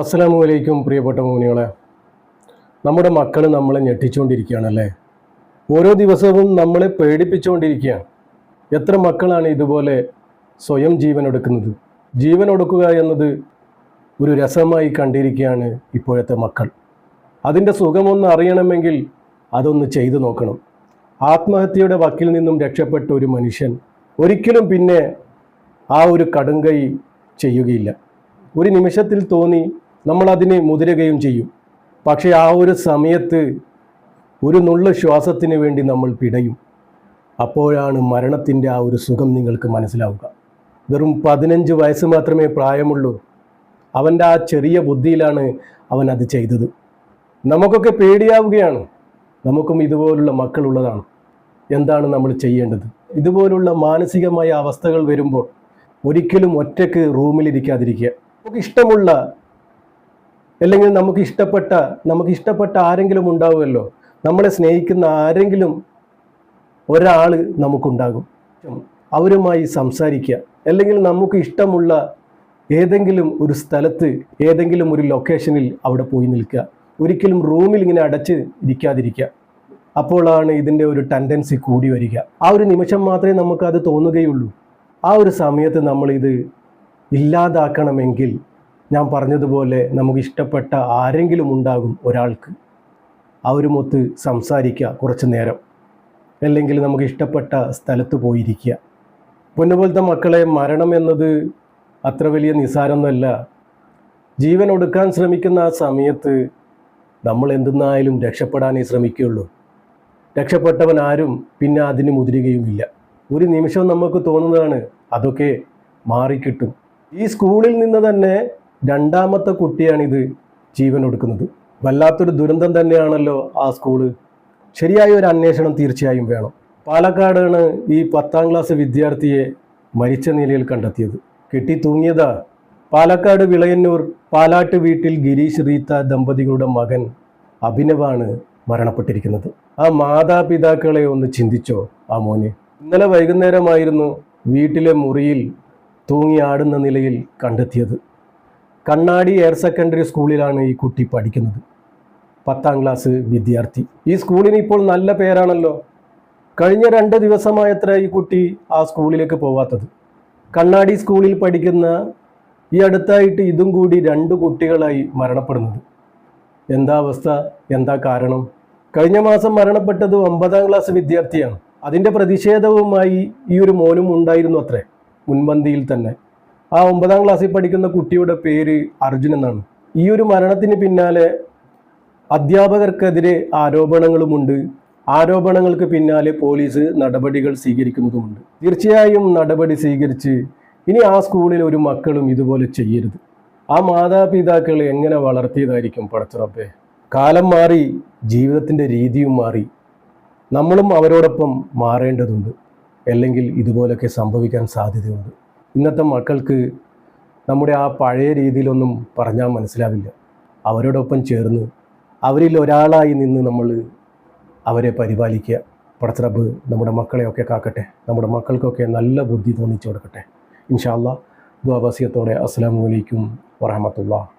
അസ്സലാമു അലൈക്കും പ്രിയപ്പെട്ട മോനികളെ നമ്മുടെ മക്കൾ നമ്മളെ ഞെട്ടിച്ചുകൊണ്ടിരിക്കുകയാണല്ലേ ഓരോ ദിവസവും നമ്മളെ പേടിപ്പിച്ചുകൊണ്ടിരിക്കുകയാണ് എത്ര മക്കളാണ് ഇതുപോലെ സ്വയം ജീവൻ ഒടുക്കുക എന്നത് ഒരു രസമായി കണ്ടിരിക്കുകയാണ് ഇപ്പോഴത്തെ മക്കൾ. അതിന്റെ സുഖമൊന്ന് അറിയണമെങ്കിൽ അതൊന്ന് ചെയ്തു നോക്കണം. ആത്മഹത്യയുടെ വക്കിൽ നിന്നും രക്ഷപ്പെട്ട ഒരു മനുഷ്യൻ ഒരിക്കലും പിന്നെ ആ ഒരു കടുങ്കൈ ചെയ്യുകയില്ല. ഒരു നിമിഷത്തിൽ തോന്നി നമ്മൾ അതിനെ മുതിരുകയും ചെയ്യും. പക്ഷേ ആ ഒരു സമയത്ത് ഒരു നുള്ള ശ്വാസത്തിന് വേണ്ടി നമ്മൾ പിടയും. അപ്പോഴാണ് മരണത്തിന്റെ ആ ഒരു സുഖം നിങ്ങൾക്ക് മനസ്സിലാവുക. വെറും പതിനഞ്ച് വയസ്സ് മാത്രമേ പ്രായമുള്ളൂ. അവന്റെ ആ ചെറിയ ബുദ്ധിയിലാണ് അവൻ അത് ചെയ്തത്. നമുക്കൊക്കെ പേടിയാവുകയാണ്. നമുക്കും ഇതുപോലുള്ള മക്കളുള്ളതാണ്. എന്താണ് നമ്മൾ ചെയ്യേണ്ടത്? ഇതുപോലുള്ള മാനസികമായ അവസ്ഥകൾ വരുമ്പോൾ ഒരിക്കലും ഒറ്റയ്ക്ക് റൂമിലിരിക്കാതിരിക്കുക. നമുക്ക് ഇഷ്ടമുള്ള അല്ലെങ്കിൽ നമുക്ക് ഇഷ്ടപ്പെട്ട നമുക്ക് ഇഷ്ടപ്പെട്ട ആരെങ്കിലും ഉണ്ടാവുമല്ലോ. നമ്മളെ സ്നേഹിക്കുന്ന ആരെങ്കിലും ഒരാൾ നമുക്കുണ്ടാകും. അവരുമായി സംസാരിക്കുക. അല്ലെങ്കിൽ നമുക്ക് ഇഷ്ടമുള്ള ഏതെങ്കിലും ഒരു സ്ഥലത്ത് ഏതെങ്കിലും ഒരു ലൊക്കേഷനിൽ അവിടെ പോയി നിൽക്കുക. ഒരിക്കലും റൂമിൽ ഇങ്ങനെ അടച്ച് ഇരിക്കാതിരിക്കുക. അപ്പോഴാണ് ഇതിന്റെ ഒരു ടെൻഡൻസി കൂടി വരിക. ആ ഒരു നിമിഷം മാത്രമേ നമുക്കത് തോന്നുകയുള്ളൂ. ആ ഒരു സമയത്ത് നമ്മളിത് ഇല്ലാതാക്കണമെങ്കിൽ ഞാൻ പറഞ്ഞതുപോലെ നമുക്ക് ഇഷ്ടപ്പെട്ട ആരെങ്കിലും ഉണ്ടാകും ഒരാൾക്ക്. അവരുമൊത്ത് സംസാരിക്കുക കുറച്ച് നേരം. അല്ലെങ്കിൽ നമുക്ക് ഇഷ്ടപ്പെട്ട സ്ഥലത്ത് പോയിരിക്കുക. പൊന്നുപോലത്തെ മക്കളെ മരണം എന്നത് അത്ര വലിയ നിസാരമൊന്നുമല്ല ജീവൻ ഒടുക്കാൻ ശ്രമിക്കുന്ന ആ സമയത്ത് നമ്മൾ എന്തെന്നായാലും രക്ഷപ്പെടാനേ ശ്രമിക്കുകയുള്ളൂ. രക്ഷപ്പെട്ടവൻ ആരും പിന്നെ അതിന് മുതിരുകയുമില്ല. ഒരു നിമിഷം നമുക്ക് തോന്നുന്നതാണ് അതൊക്കെ മാറിക്കിട്ടും. ഈ സ്കൂളിൽ നിന്ന് തന്നെ രണ്ടാമത്തെ കുട്ടിയാണിത് ജീവൻ കൊടുക്കുന്നത് വല്ലാത്തൊരു ദുരന്തം തന്നെയാണല്ലോ ആ സ്കൂൾ ശരിയായ ഒരു അന്വേഷണം തീർച്ചയായും വേണം. പാലക്കാടാണ് ഈ പത്താം ക്ലാസ് വിദ്യാർത്ഥിയെ മരിച്ച നിലയിൽ കണ്ടെത്തിയത്. കെട്ടി തൂങ്ങിയതാ പാലക്കാട് വിളയന്നൂർ പാലാട്ട് വീട്ടിൽ ഗിരീഷ് റീത്ത ദമ്പതികളുടെ മകൻ അഭിനവാണ് മരണപ്പെട്ടിരിക്കുന്നത്. ആ മാതാപിതാക്കളെ ഒന്ന് ചിന്തിച്ചോ ആ മോനെ? ഇന്നലെ വൈകുന്നേരമായിരുന്നു വീട്ടിലെ മുറിയിൽ തൂങ്ങി ആടുന്ന നിലയിൽ കണ്ടെത്തിയത്. കണ്ണാടി എയർ സെക്കൻഡറി സ്കൂളിലാണ് ഈ കുട്ടി പഠിക്കുന്നത്. പത്താം ക്ലാസ് വിദ്യാർത്ഥി. ഈ സ്കൂളിന് ഇപ്പോൾ നല്ല പേരാണല്ലോ. കഴിഞ്ഞ രണ്ട് ദിവസമായത്ര ഈ കുട്ടി ആ സ്കൂളിലേക്ക് പോവാത്തത്. കണ്ണാടി സ്കൂളിൽ പഠിക്കുന്ന ഈ അടുത്തായിട്ട് ഇതും കൂടി രണ്ട് കുട്ടികളായി മരണപ്പെടുന്നത്. എന്താ അവസ്ഥ? എന്താ കാരണം? കഴിഞ്ഞ മാസം മരണപ്പെട്ടത് ഒമ്പതാം ക്ലാസ് വിദ്യാർത്ഥിയാണ്. അതിന്റെ പ്രതിഷേധവുമായി ഈ ഒരു മോനും ഉണ്ടായിരുന്നു അത്രേ മുൻപന്തിയിൽ തന്നെ. ആ ഒമ്പതാം ക്ലാസ്സിൽ പഠിക്കുന്ന കുട്ടിയുടെ പേര് അർജുൻ എന്നാണ്. ഈ ഒരു മരണത്തിന് പിന്നാലെ അധ്യാപകർക്കെതിരെ ആരോപണങ്ങളുമുണ്ട്. ആരോപണങ്ങൾക്ക് പിന്നാലെ പോലീസ് നടപടികൾ സ്വീകരിക്കുന്നതുമുണ്ട്. തീർച്ചയായും നടപടി സ്വീകരിച്ച് ഇനി ആ സ്കൂളിൽ ഒരു മക്കളും ഇതുപോലെ ചെയ്യരുത്. ആ മാതാപിതാക്കൾ എങ്ങനെ വളർത്തിയതായിരിക്കും പടച്ചുറപ്പെ കാലം മാറി ജീവിതത്തിന്റെ രീതിയും മാറി. നമ്മളും അവരോടൊപ്പം മാറേണ്ടതുണ്ട്. അല്ലെങ്കിൽ ഇതുപോലൊക്കെ സംഭവിക്കാൻ സാധ്യതയുണ്ട്. ഇന്നത്തെ മക്കൾക്ക് നമ്മുടെ ആ പഴയ രീതിയിലൊന്നും പറഞ്ഞാൽ മനസ്സിലാവില്ല. അവരോടൊപ്പം ചേർന്ന് അവരിൽ ഒരാളായി നിന്ന് നമ്മൾ അവരെ പരിപാലിക്കുക. പടത്തറബ് നമ്മുടെ മക്കളെയൊക്കെ കാക്കട്ടെ. നമ്മുടെ മക്കൾക്കൊക്കെ നല്ല ബുദ്ധി തോന്നിച്ചു കൊടുക്കട്ടെ. ഇൻഷാല്ല ദ്വാബാസിയത്തോടെ അസ്സാം വലൈക്കും വറഹമത്തുള്ള